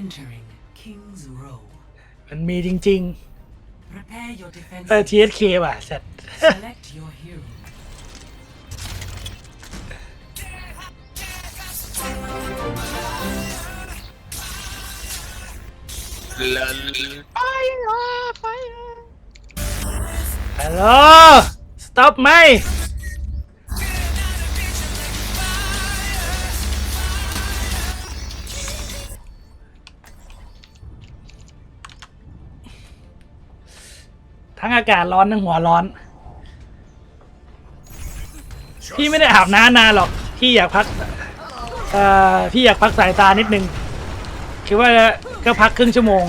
Entering King's Row มันมีจริง Prepare your ๆ TSK ว่ะสัตว์ Select your hero stop ไหมทั้งอากาศร้อนทั้งหัวร้อนพี่ไม่ได้อาบน้ำนานหรอกพี่อยากพักเอ่อพี่อยากพักสายตานิดนึงคิดว่าก็พักครึ่งชั่วโมง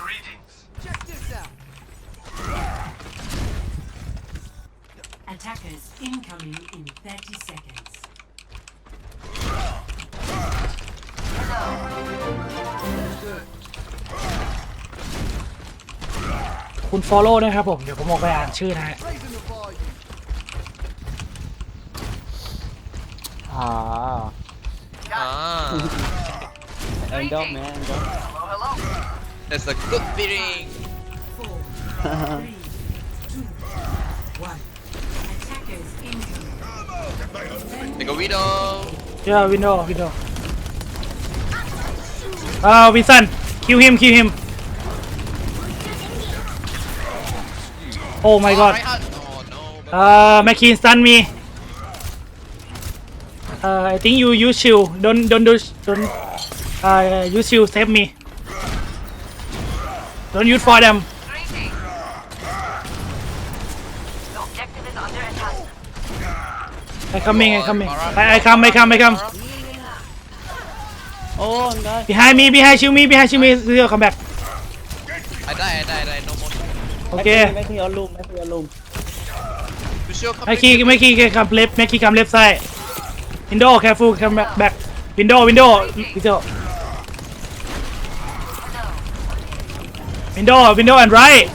Greetings. Attackers incoming in 30 seconds. Hello. คุณ follow ด้วยครับผมเดี๋ยวผมออกไปอ่านชื่อนะฮะ Raising the volume. อ่าอ่าแอนดอมแมนแอนดอม that's a good feeling Four, three, two, one. They go know. Yeah, know. window. Ah, uh, Winston, kill him, kill him. Oh my god. Ah, oh, no, Uh, stun me. Uh, I think you use shield. Don't don't do don't. Uh, use shield save me. Don't use for them. I coming, I coming. I, I come, I come, I come. Oh, I'm d e a d Behind me, behind you, me, behind you, me. come back. I die, I die, I die. No more. Okay. Make me your o o m make me your o o m m a k e me, m a k e me come left, m a k e me come left side. Window, careful, come back, back. Window, window, window. Window, window and right.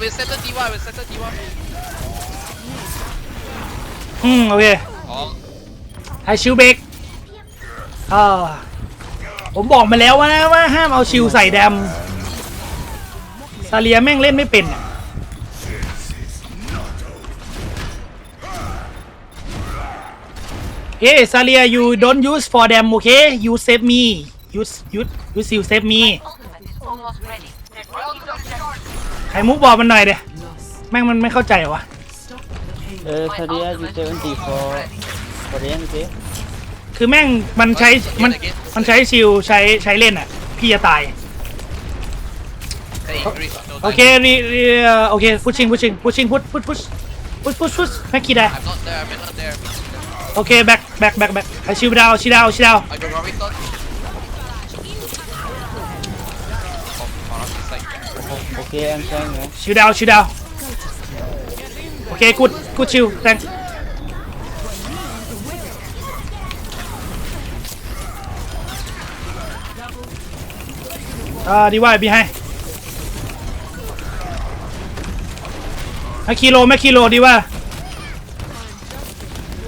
เวสเซตตีว่าเวสเซตตีว่าอืมโอเคให้ชิวเบกกอ่ผมบอกมาแล้วว่านะว่าห้ามเอาชิวใส่แดมซาเลียแม่งเล่นไม่เป็นเฮ้ซาเลียยู่ don't use for them โอเค you save me use use use เซฟ save me o ไข่มุกบอกมันหน่อยเดียแม่งมันไม่เข้าใจวะเ Uh, ค o r e a is 74. Korean is it? คือแม่งมันใช้ มันมันใช้ชิลใช้ใช้เล่นอ่ะพี่จะตาย โอเครีรี่โอเคพุชชิงพุชชิงพุชชิงพุชพุชพุชพุชพุชพุชแม็กกี้ได้โอเคแบ็คแบ็คแบ็คแบ็คไอชิวดาวชิดาวชิดาว Okay, I'm trying. Man. Shoot out, shoot out. Okay, good, good shoot. Thanks. Ah, uh, DY behind. ไม่คิโลไม่คิโล ดีว่า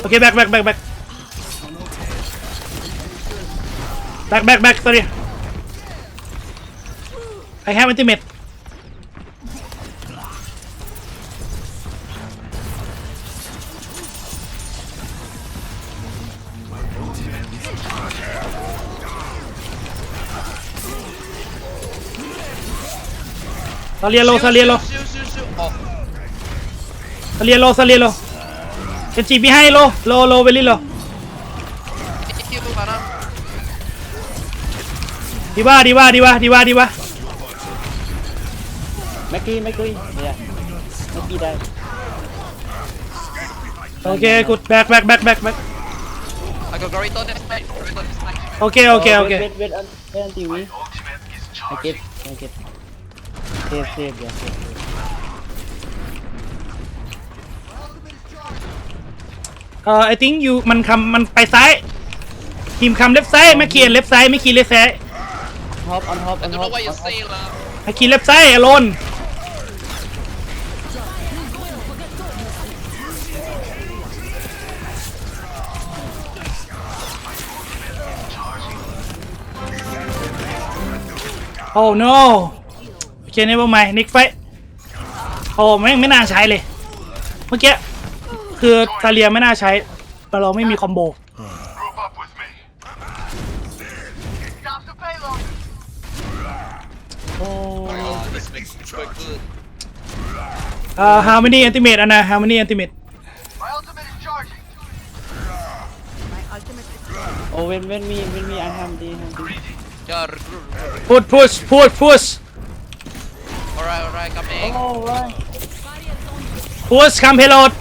โอเคแบกแบกแบกแบกแบกแบกแบก sorry I have ultimate ซาเลียโลซาเลียโลซาเลียโลซาเลียโลเคนจิมีให้โลโลโลเวลี่โลดีว่าดีว่าดีว่าดีว่าดีว่าแม็กกี้แม็กกี้เนี่ยแม็กกี้ได้โอเคกูแบกแบกแบกแบกแบกคโอเคโอเคโอเคเวทเวทเวทอันตีวีโอเคเออไอติ้งอยู่มันคำมันไปซ้ายทีมคำเล็บซ้ายไม่ขีนเล็บซ้ายไม่ขีนเล็บซ้ายฮอปออนฮอปออนฮอปไอขีดเล็บซ้ายอโอนโอ้โนเคนี่บิลไมนิกไฟโอ้ไม่ไม่น่าใช้เลย เมื่อกี้คือตาเลียไม่น่าใช้แต่เราไม่มีคอมโบโอ่ u ฮาวมินี่แอนติเมตอันนะาวมินี่แอนติเมตโอเวนเวนมีเวนมีอันทมดีพำดีุชพ h p พุช alright alright c o m e h e r i Push come payload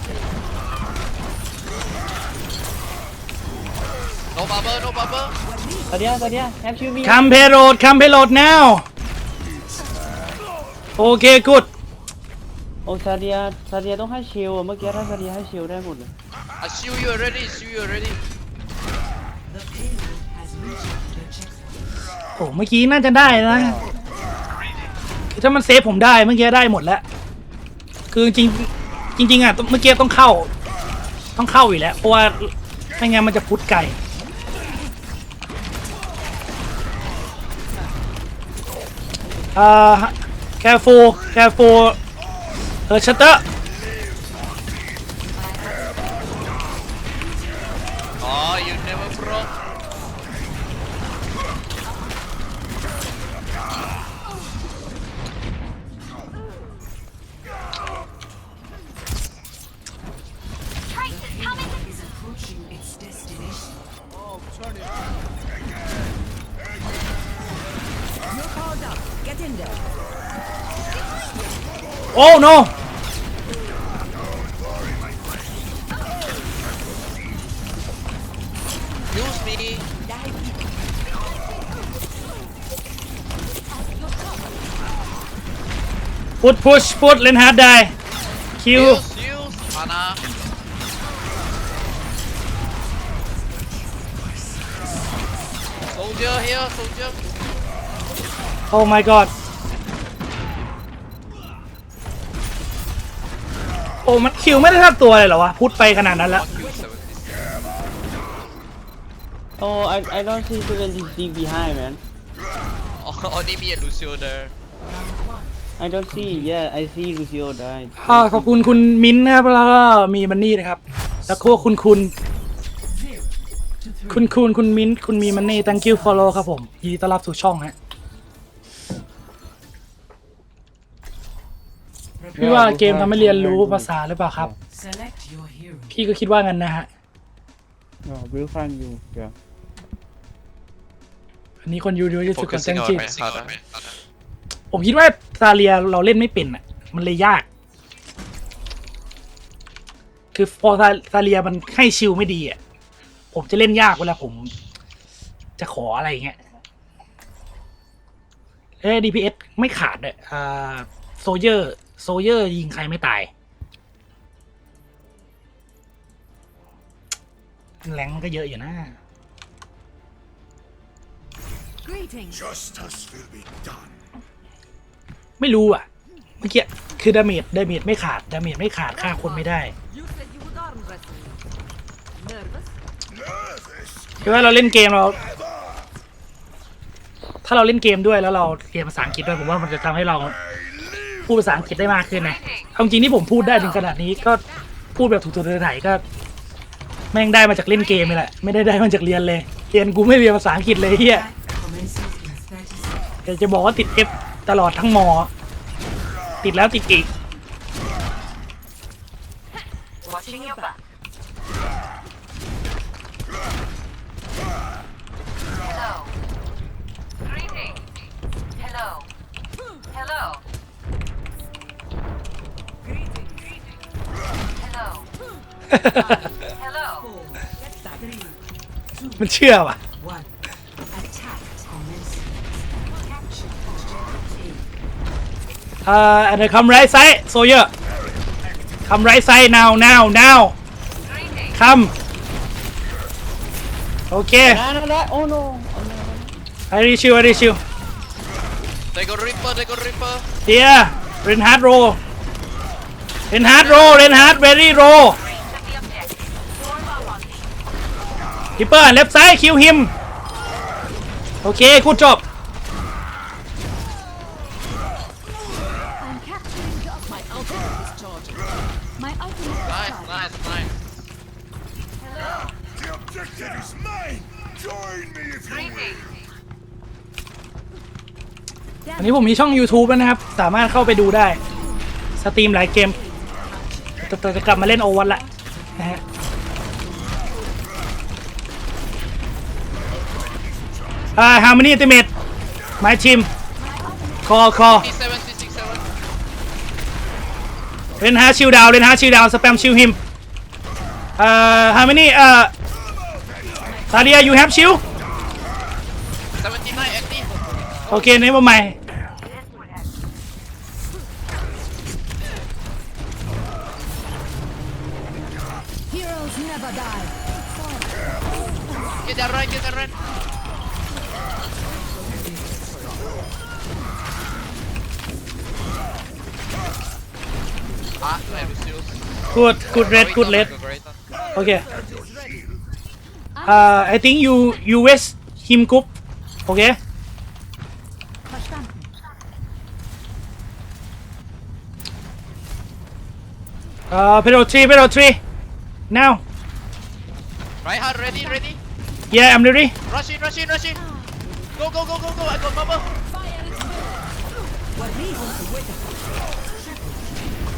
no bubble no bubble ตัวเดียวตัวเดียวแอป come payload come here, l o a d now Okay, good โอ้ซาเดียซาเดียต้องให้ชิลอะเมื่อกี้ถ้าซาเดียให้ชิลได้หมดเลย I shield you already shield you already โอ้เมื่อกี้น่าจะได้นะถ้ามันเซฟผมได้ เมื่อกี้ได้หมดแล้ว คือจริงจริงงอ่ะ เมื่อกี้ต้องเข้า ต้องเข้าอีกแล้วเพราะว่าไม่งั้นมันจะพุดไก่อ่าแคฟูแคฟูเออชัตเตอร์ Oh no! Use me! Put push put die. Q. Soldier here, soldier. Oh my god. โอ้มันคิวไม่ได้ท่าตัวเลยเหรอวะพุทธไปขนาดนั้นแล้วโอ I, I don't see ี l u m i n e n s e D behind, man. Only ี e and Lucio there. I don't see. Yeah, I see Lucio die. อ่าขอบคุณคุณมิ้นท์นะครับแล้วก็มีมันนี่นะครับแล้วก็คุณคุณ คุณคุณคุณมิ้นท์คุณมีมันนี่ thank you follow ครับผมยินดีต้อนรับสู่ช่องฮะพี่ว่าเกมทำให้เรียนรู้ภาษาหรือเปล่าครับ พี่ก็คิดว่า งั้นนะฮะอวิวฟังอยู่เดี๋ยวอันนี้คนยูยูยูสุดกันเต็งนจิตผมคิดว่าซาเลียเราเล่นไม่เป็นอ่ะ มันเลยยาก คือ พอซาซาเลียมันให้ชิลไม่ดีอ่ะ ผมจะเล่นยากเวลาผม จะขออะไรเงี้ย เอ้ DPS ไม่ขาดเลยอ่าโซเยอร์โซเยอร์ยิงใครไม่ตายแรงก็เยอะอยู่นะ will be done ไม่รู้อ่ะ เมื่อกี้คือดาเมจดาเมจไม่ขาด ดาเมจไม่ขาดฆ่าคนไม่ได้คือว่าเราเล่นเกมเรา ถ้าเราเล่นเกมด้วยแล้วเราเรียนภาษาอังกฤษด้วยผมว่ามันจะทำให้เราพูดภาษาอังกฤษได้มากขึ้นนะเอาจริงที่ผมพูดได้ถึงขนาดนี้ก็พูดแบบถูกตัวเลยไหนก็ แม่งได้มาจากเล่นเกมนี่แหละ ไม่ได้ได้มาจากเรียนเลย เรียนกูไม่เรียนภาษาอังกฤษเลยเฮียแต่จะบอกว่าติดเอฟตลอดทั้งมอ ติดแล้วติดอีกมันเชื่อวะเอ่อเดี๋ยวคำไรไซโซเยอร์คำไรไซ now now now คำโอเคไอรีชิวไอรีชิวเดโกริปเปอร์เดโกริปเปอร์เดียเรนฮาร์ดโรเรนฮาร์ดโรเรนฮาร์ดเบรรี่โรฮิปเปอร์ เล็บซ้ายคิวฮิม โอเค คู่จบอันนี้ผมมีช่อง YouTube นะครับ สามารถเข้าไปดูได้ สตรีมหลายเกมจะกลับมาเล่นโอวัลละนะฮะอ่าฮาร์มอนีอติเมตไม้ชิมคอคอเลนฮาชิลดาวเลนฮาชิลดาวสแปมชิลฮิมเอ่อฮาร์มอนีเอ่อซาเดียยูแฮปชิลโอเคในวันใหม่ Good, good red, good red. Okay. Uh, I think you you waste him group. Okay. Uh, pedal three, pedal three. Now. Right hand ready, ready. Yeah, I'm ready. Rush in, rush in, rush in. Go, go, go, go, go. I got bubble.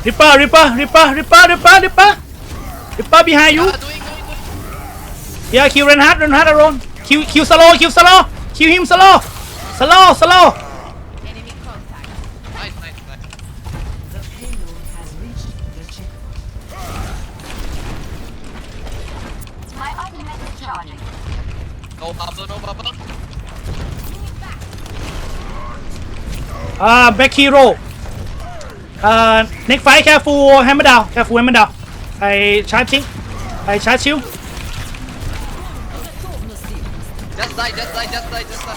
Ripa, Ripa, Ripa, Ripa, Ripa, Ripa. Ripa behind you. Yeah, kill Renhard, Renhard alone. Kill, kill Solo, kill Solo. Kill him Solo. Solo, Solo. No bubble, Ah, back hero. Ờ, Nick Fight careful hammer down careful hammer down I charge chính I charge you Just die, just die, just die, just die.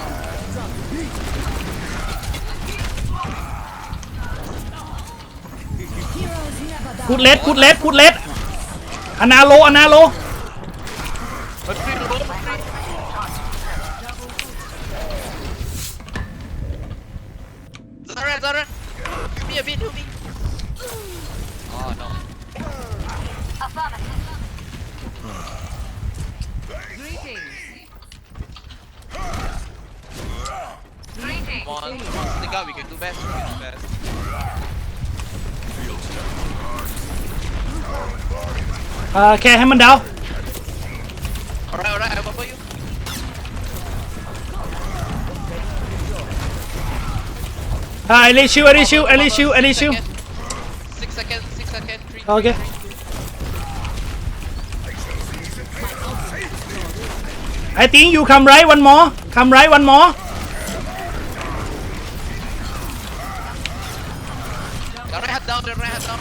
Cút lết, cút lết, cút lết. Analo, analo. Zara, Zara. Give me a bit, give me. Oh no. Come on, come on, stick up, we can do best, we can do best. Uh, okay, him and down. Alright, alright, I'll buffer you. Uh, I leash you, I leash you, I leash you, I leash you seconds, 6 seconds, 3 Okay. I think you come right one more. Come right one more. The right down, the right down.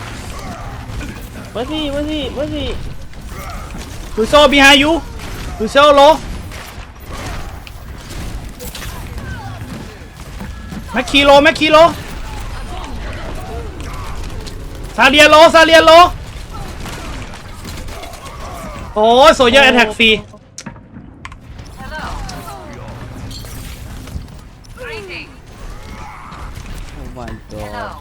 Where's he? Where's he? Where's he? Russo behind you. Russo low. Mac kilo, Mac kilo. ซาเลียโลซาเลียโลโอ้โซเยอร์แอตแทกฟรีโอ้ my god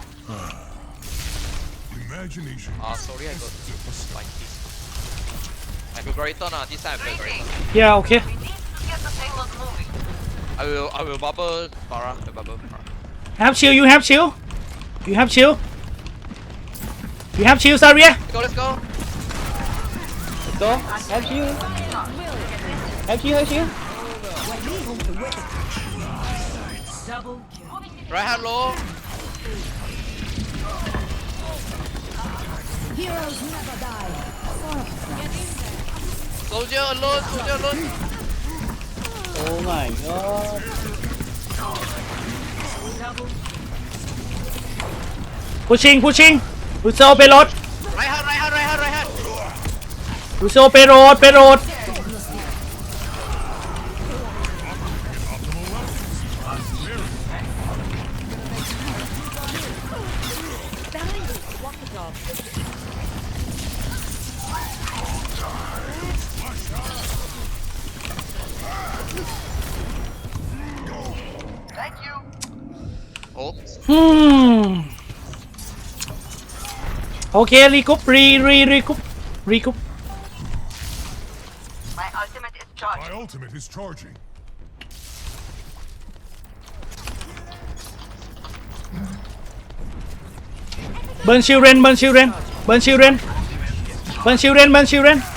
Imagination. Uh, sorry, I got like this. I Vibrator now, ah. this time Yeah, okay. I will, I will bubble Bara, the bubble Have chill, you have chill. You have chill. We have shields, Aria. Let's go, let's go. Let's go. Have shield. Have shield, have shield. Right hand low. Heroes never die. Soldier alone, soldier alone. Oh my god. Pushing, pushing. ลูซโซเปโรดไรฮะไรฮะไรฮะไรฮะลูซโซเปโรดเปโรดเครีคุปรีรีรีคุปรีคุป My ultimate is charged. My ultimate is charging. เบิร์นชิลเรนเบิร์นชิลเรนเบิร์นชิลเรนเบิร์นชิลเรนเบิร์นชิลเรน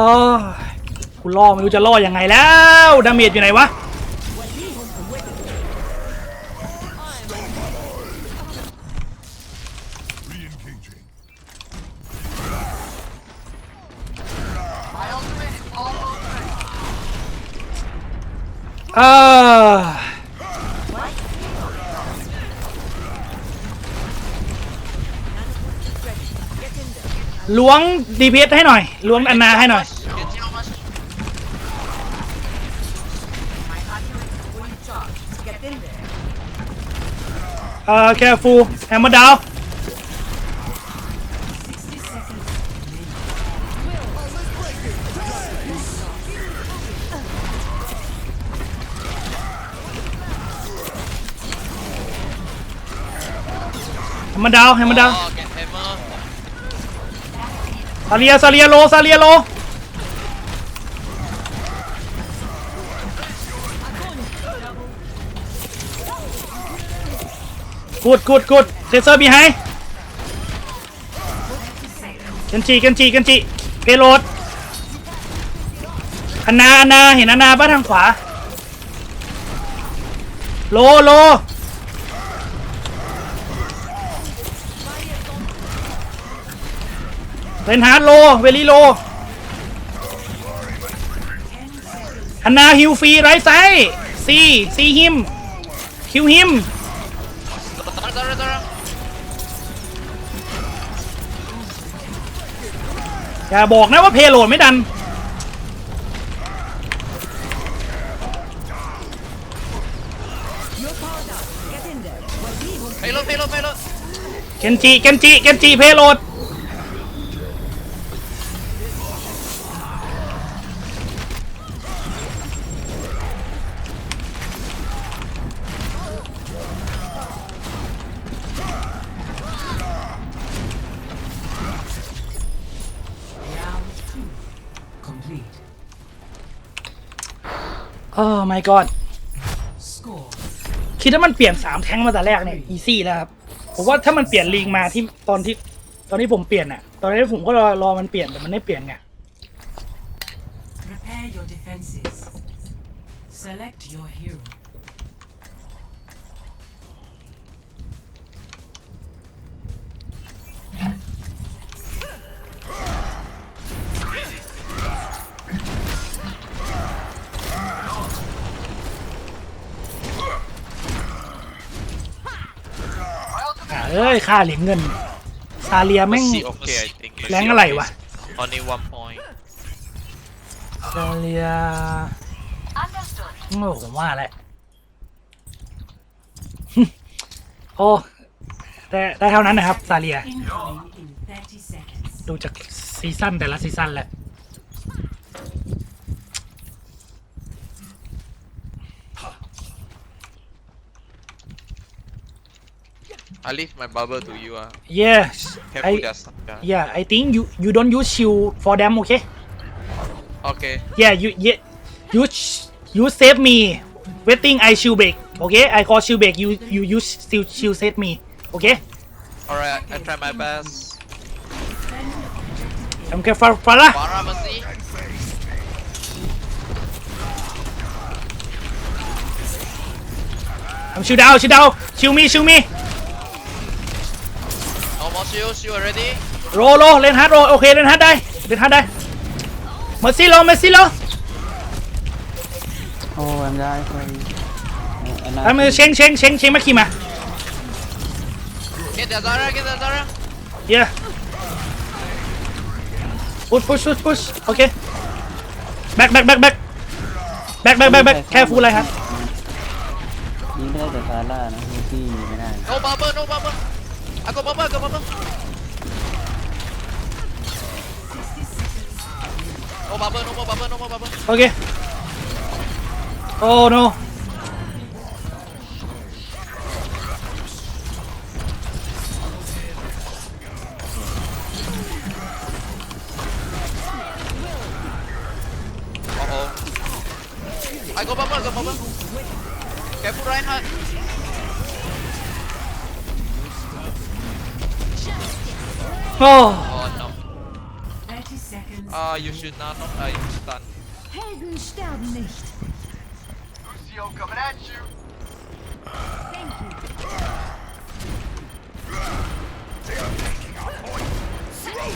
โอคุณล่อไม่รู้จะล่อยังไงแล้วดาเมจอยู่ไหนวะเออล้วงดีพีให้หน่อยล้วงอันนาให้หน่อยเอ่อแคฟูแฮมเมอร์ดาวแฮมเมอร์ดาวแฮมเมอร์ดาวซาเลียซาเลียโลซาเลียโลกูดกูดกูดเซนเซอร์มีให้กันจีกันจีกันจีเปโลดอนาอนาเห็นอนนาบ้านทางขวา โลโลเลนฮาร์ดโล เวลีโลอันนาฮิวฟีไรไซซีซีฮิมคิวฮิมอย่าบอกนะว่า เพโหลดไม่ดันเพโลดเพโลดเพโลด เกนจิเกนจิเกนจิเพโหลด my god คิดว่ามันเปลี่ยนสามแท้งมาแต่แรกเนี่ยอีซี่แล้วครับผมว่าถ้ามันเปลี่ยนลิงมาที่ตอนที่ตอนนี้ผมเปลี่ยนอะตอนนี้ผมก็รอรอมันเปลี่ยนแต่มันไม่เปลี่ยนไงเเอ้ยค่าเหรียญเงิน ซาเลียแม่งแรงอะไรวะตอนนี้วั o พอยซาเลียโอ้ผมว่าแหละโอ้ได้ได้เท่านั้นนะครับซาเลีย ดูจากซีซั่นแต่ละซีซั่นแหละ I leave my bubble to you. Uh. Yes. Careful I, their Yeah. yeah, I think you you don't use shield for them, okay? Okay. Yeah, you yeah, you sh- you save me. Waiting, I shield break. Okay, I call shield break. You you use shield shield save me. Okay. Alright, I try my best. I'm okay, far far lah. I'm shoot down, shoot down. Shoot me, Shoot me. ชิลชิล already โรโรเลนฮาร์ดโรโอเคเลนฮาร์ดได้เลนฮาร์ดได้เมอร์ซี่โรเมอร์ซี่โร Oh, em ra coi. Anh เอามือเชงเชงเชงเชงมาขี่มา get the Zara get the Zara yeah push push push push okay back back back back back back back back careful เลยครับยิงได้แต่ซาร่านะเมสซี่ยิงไม่ได้ no bubble no bubble Aku apa-apa, aku apa-apa. No bubble, no more bubble, no more bubble. Okay. Oh no. Uh oh. I go bubble, I go bubble. Careful, Reinhardt. Oh, Oh no. 30 seconds. Ah, you should not. I stun. Helden sterben nicht. Lucio coming at you. Thank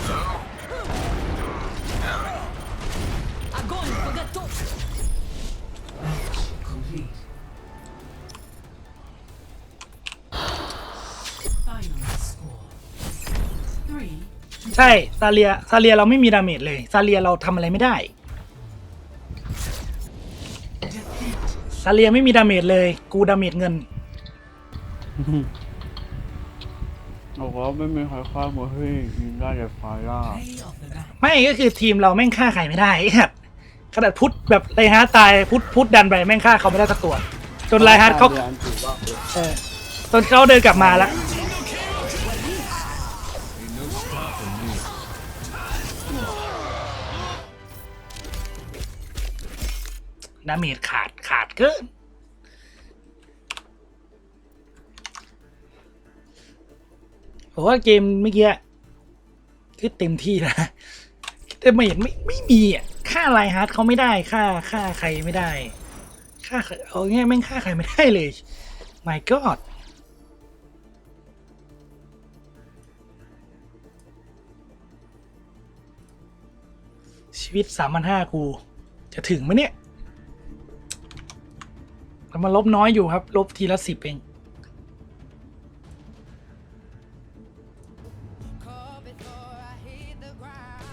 you. Огонь, поготовь! Complete. ใช่ซาเลียซาเลียเราไม่มีดาเมจเลย ซาเลียเราทำอะไรไม่ได้ซาเลียไม่มีดาเมจเลยกูดาเมจเงินโอ้โหไม่มีใครฆ่าหมดเฮ้ยยิงได้แต่ไฟล่าไม่ก็คือทีมเราแม่งฆ่าใครไม่ได้ขนาดพุทธแบบไรฮาร์ตตายพุทธพุทธดันไปแม่งฆ่าเขาไม่ได้สักตัว จนไรฮาร์เขาเออจนเขาเดินกลับมาแล้วดาเมจขาดขาดเกินผมว่าเกมเมื่อกี้คือเต็มที่นะแต่ไม่เห็นไม่ไม่มีอ่ะค่าไลฮาร์ดเขาไม่ได้ค่าค่าใครไม่ได้ ค่าเอาง่้ยแม่งค่าใครไม่ได้เลย my god ชีวิตสามพันห้ากูจะถึงไหมเนี่ยมันลบน้อยอยู่ครับ ลบทีละสิบเอง